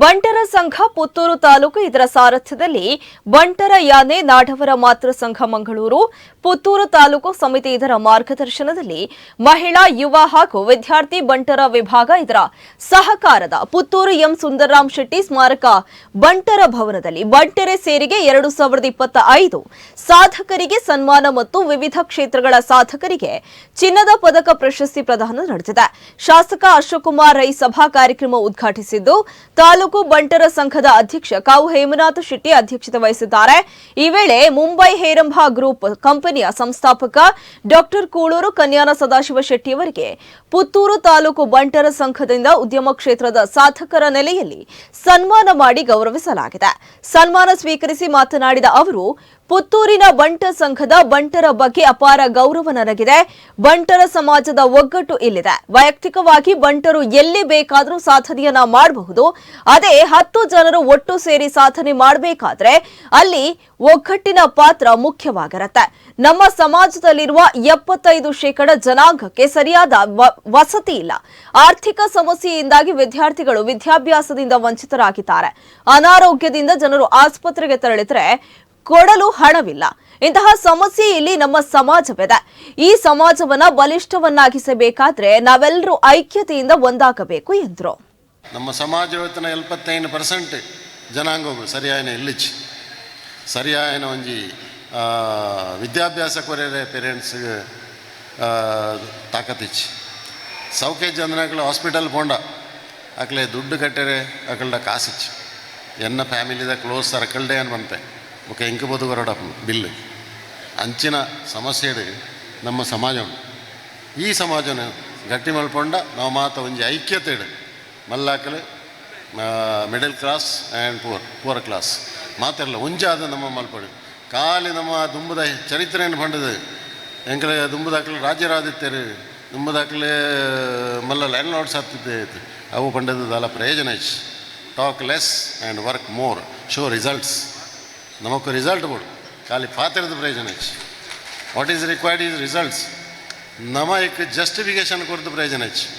ಬಂಟರ ಸಂಘ ಪುತ್ತೂರು ತಾಲೂಕು ಇದರ ಸಾರಥ್ಯದಲ್ಲಿ ಬಂಟರ ಯಾನೆ ನಾಡವರ ಮಾತೃ ಸಂಘ ಮಂಗಳೂರು ಪುತ್ತೂರು ತಾಲೂಕು ಸಮಿತಿ ಇದರ ಮಾರ್ಗದರ್ಶನದಲ್ಲಿ ಮಹಿಳಾ, ಯುವ ಹಾಗೂ ವಿದ್ಯಾರ್ಥಿ ಬಂಟರ ವಿಭಾಗ ಇದರ ಸಹಕಾರದ ಪುತ್ತೂರು ಎಂ ಸುಂದರರಾಮ್ ಶೆಟ್ಟಿ ಸ್ಮಾರಕ ಬಂಟರ ಭವನದಲ್ಲಿ ಬಂಟರೆ ಸೇರಿಗೆ ಎರಡು ಸಾವಿರದ ಇಪ್ಪತ್ತ ಐದು ಸಾಧಕರಿಗೆ ಸನ್ಮಾನ ಮತ್ತು ವಿವಿಧ ಕ್ಷೇತ್ರಗಳ ಸಾಧಕರಿಗೆ ಚಿನ್ನದ ಪದಕ ಪ್ರಶಸ್ತಿ ಪ್ರದಾನ ನಡೆದಿದೆ. ಶಾಸಕ ಅಶೋಕುಮಾರ್ ರೈ ಸಭಾ ಕಾರ್ಯಕ್ರಮ ಉದ್ಘಾಟಿಸಿದ್ದು, ತಾಲೂಕು ಬಂಟರ ಸಂಘದ ಅಧ್ಯಕ್ಷ ಕಾವು ಹೇಮನಾಥ ಶೆಟ್ಟಿ ಅಧ್ಯಕ್ಷತೆ ವಹಿಸಿದ್ದಾರೆ. ಈ ವೇಳೆ ಮುಂಬೈ ಹೇರಂಭ ಗ್ರೂಪ್ ಕಂಪನಿಯ ಸಂಸ್ಥಾಪಕ ಡಾಕ್ಟರ್ ಕೂಳೂರು ಕನ್ಯಾನ ಸದಾಶಿವ ಶೆಟ್ಟಿಯವರಿಗೆ ಪುತ್ತೂರು ತಾಲೂಕು ಬಂಟರ ಸಂಘದಿಂದ ಉದ್ಯಮ ಕ್ಷೇತ್ರದ ಸಾಧಕರ ನೆಲೆಯಲ್ಲಿ ಸನ್ಮಾನ ಮಾಡಿ ಗೌರವಿಸಲಾಗಿದೆ. ಸನ್ಮಾನ ಸ್ವೀಕರಿಸಿ ಮಾತನಾಡಿದ ಅವರು ಪುತ್ತೂರಿನ ಬಂಟ ಸಂಘದ ಬಂಟರ ಬಗ್ಗೆ ಅಪಾರ ಗೌರವ ನನಗಿದೆ. ಬಂಟರ ಸಮಾಜದ ಒಗ್ಗಟ್ಟು ಇಲ್ಲಿದೆ. ವೈಯಕ್ತಿಕವಾಗಿ ಬಂಟರು ಎಲ್ಲಿ ಬೇಕಾದರೂ ಸಾಧನೆಯನ್ನ ಮಾಡಬಹುದು. ಅದೇ ಹತ್ತು ಜನರು ಒಟ್ಟು ಸೇರಿ ಸಾಧನೆ ಮಾಡಬೇಕಾದ್ರೆ ಅಲ್ಲಿ ಒಗ್ಗಟ್ಟಿನ ಪಾತ್ರ ಮುಖ್ಯವಾಗಿರುತ್ತೆ. ನಮ್ಮ ಸಮಾಜದಲ್ಲಿರುವ ಎಪ್ಪತ್ತೈದು ಶೇಕಡ ಜನಾಂಗಕ್ಕೆ ಸರಿಯಾದ ವಸತಿ ಇಲ್ಲ. ಆರ್ಥಿಕ ಸಮಸ್ಯೆಯಿಂದಾಗಿ ವಿದ್ಯಾರ್ಥಿಗಳು ವಿದ್ಯಾಭ್ಯಾಸದಿಂದ ವಂಚಿತರಾಗಿದ್ದಾರೆ. ಅನಾರೋಗ್ಯದಿಂದ ಜನರು ಆಸ್ಪತ್ರೆಗೆ ತೆರಳಿದ್ರೆ ಕೊಡಲು ಹಣವಿಲ್ಲ. ಇಂತಹ ಸಮಸ್ಯೆ ಇಲ್ಲಿ ನಮ್ಮ ಸಮಾಜವಿದೆ. ಈ ಸಮಾಜವನ್ನ ಬಲಿಷ್ಠವನ್ನಾಗಿಸಬೇಕಾದ್ರೆ ನಾವೆಲ್ಲರೂ ಐಕ್ಯತೆಯಿಂದ ಒಂದಾಗಬೇಕು ಎಂದರು. ನಮ್ಮ ಸಮಾಜ ಎಲ್ಪತ್ತೈದು ಪರ್ಸೆಂಟ್ ಜನಾಂಗವು ಸರಿಯಾಯನ ಇಲ್ಲಿಚ್. ಸರಿಯಾಯನ ಒಂಜಿ ವಿದ್ಯಾಭ್ಯಾಸ ಕೊರೆರೆ ಪೇರೆಂಟ್ಸ್ ತಾಕತ್ತಿಚ್ಚಿ ಸೌಖ್ಯ ಜನಗಳು ಹಾಸ್ಪಿಟಲ್ ಪೋಂಡ, ಅಕ್ಲೆ ದುಡ್ಡು ಕಟ್ಟರೆ ಅಕಲ್ಡ ಕಾಸಿಚ್ಚಿ ಎನ್ನ ಫ್ಯಾಮಿಲಿದ ಕ್ಲೋಸ್ ಸರ್ಕಲ್ಡೇ ಅನ್ ಬಂತೆ ಮುಖ ಇಂಕ బిల్లు ಅಂಚಿನ ಸಮಸ್ಯೆಡು ನಮ್ಮ ಸಮಾಜ ಈ ಸಮಾಜನ ಗಟ್ಟಿ ಮಲ್ಪೊಂಡ ನಾವು ಮಾತ ಒಂಜಿ ಐಕ್ಯತೆಡು ಮಲ್ಲಾಕಲು middle class and poor poor class ಮಾತಿರಲ್ಲ ಒಂಜಾದ ನಮ್ಮ ಮಲ್ಪಡು. ಖಾಲಿ ನಮ್ಮ ದುಂಬದ ಚರಿತ್ರೆಯನ್ನು ಪಂಡದು? ಎಂಕಲೆ ದುಂಬದಾಕಲು ರಾಜ್ಯರಾದಿತ್ಯರು, ದುಂಬದಾಕಲೆ ಮಲ್ಲ ಲ್ಯಾಂಡ್ ಲಾರ್ಡ್ಸ್ ಆಗ್ತಿದ್ದೆ ಅವು ಪಂಡದ ಪ್ರಯೋಜನ ಇಚ್ಚಿ talk less and work more show results ನಮಕ್ ರಿಸಲ್ಟ್ ಕೊಡು ಖಾಲಿ ಪಾತ್ರದ ಪ್ರಯೋಜನ ಇಚ್ಚಿ what is required is results ನಮ एक ಜಸ್ಟಿಫಿಕೇಶನ್ ಕೊರತು ಪ್ರಯೋಜನ ಇಚ್ಚಿ